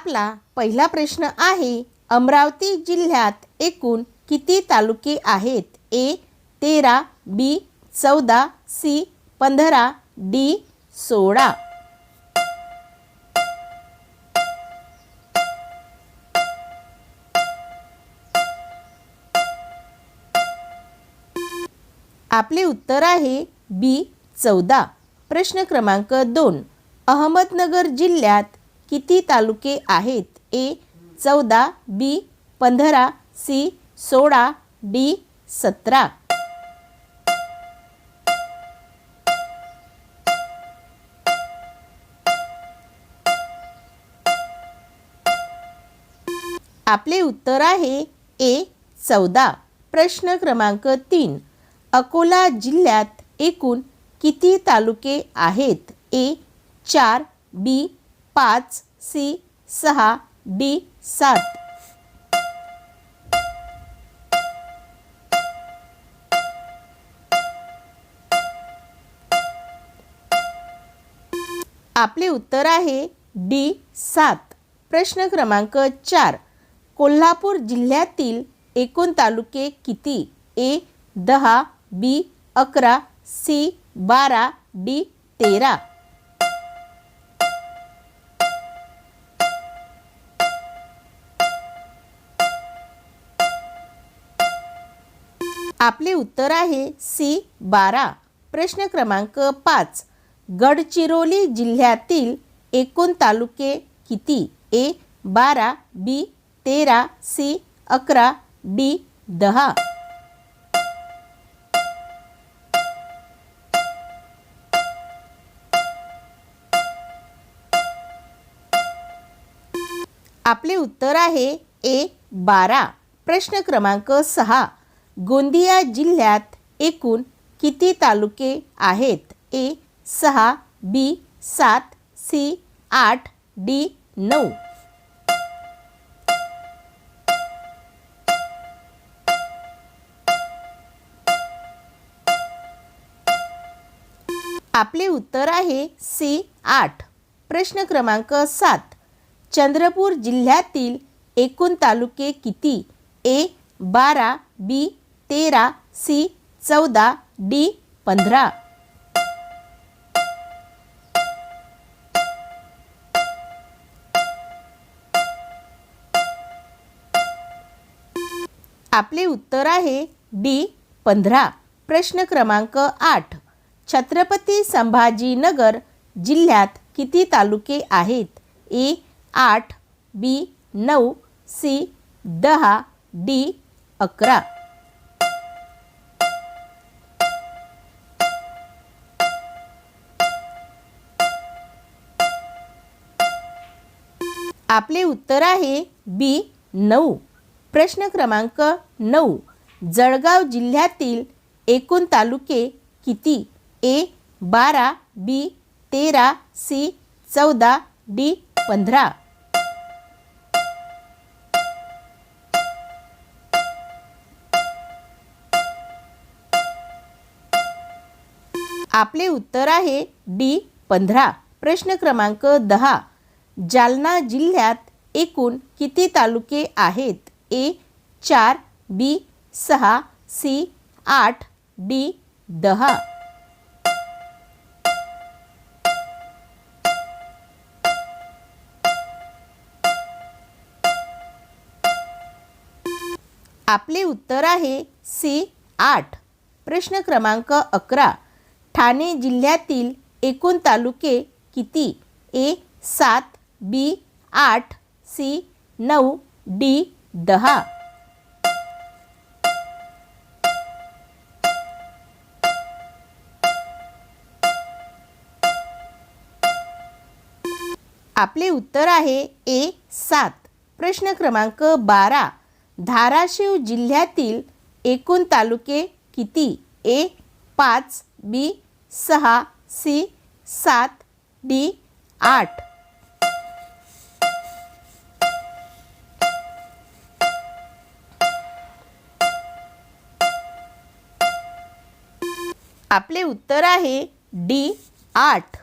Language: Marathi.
आपला पहिला प्रश्न आहे अमरावती जिल्ह्यात एकूण किती तालुके आहेत? ए तेरा बी चौदा सी पंधरा डी सोळा. आपले उत्तर आहे बी चौदा. प्रश्न क्रमांक दोन अहमदनगर जिल्ह्यात किती तालुके आहेत? ए चौदा बी पंधरा सी सोळा डी सतरा. आपले उत्तर आहे ए चौदा. प्रश्न क्रमांक तीन. अकोला जिल्ह्यात एकूण किती तालुके आहेत? ए चार बी पाच सी सहा डी सात. आपले उत्तर आहे डी सात. प्रश्न क्रमांक चार. कोल्हापूर जिल्ह्यातील एकूण तालुके किती? ए दहा बी अकरा सी बारा डी तेरा. आपले उत्तर आहे सी बारा. प्रश्न क्रमांक पाच. गडचिरोली जिल्ह्यातील एकूण तालुके किती? ए बारा बी तेरा सी अकरा डी दहा. आपले उत्तर आहे ए बारा. प्रश्न क्रमांक सहा. गोंदिया जिल्ह्यात एकूण किती तालुके आहेत? ए सहा बी सात सी आठ डी नऊ. आपले उत्तर आहे सी आठ. प्रश्न क्रमांक सात. चंद्रपूर जिल्ह्यातील एकूण तालुके किती? ए बारा बी तेरा सी चौदा डी पंधरा. आपले उत्तर आहे डी पंधरा. प्रश्न क्रमांक आठ. छत्रपती संभाजीनगर जिल्ह्यात किती तालुके आहेत? ए आठ बी नऊ सी दहा डी अकरा. आपले उत्तर आहे बी नऊ. प्रश्न क्रमांक नऊ. जळगाव जिल्ह्यातील एकूण तालुके किती? ए बारा बी तेरा सी चौदा डी पंधरा. आपले उत्तर आहे डी पंधरा. प्रश्न क्रमांक दहा. जालना जिल्ह्यात एकूण किती तालुके आहेत? ए चार बी सहा सी आठ डी दहा. आपले उत्तर आहे सी आठ. प्रश्न क्रमांक अकरा. ठाणे जिल्ह्यातील एकूण तालुके किती? ए सात बी आठ सी नऊ डी दहा. आपले उत्तर आहे ए सात. प्रश्न क्रमांक बारा. धाराशिव जिल्ह्यातील एकूण तालुके किती? ए पाच बी सहा सी सात डी आठ. आपले उत्तर आहे डी आठ.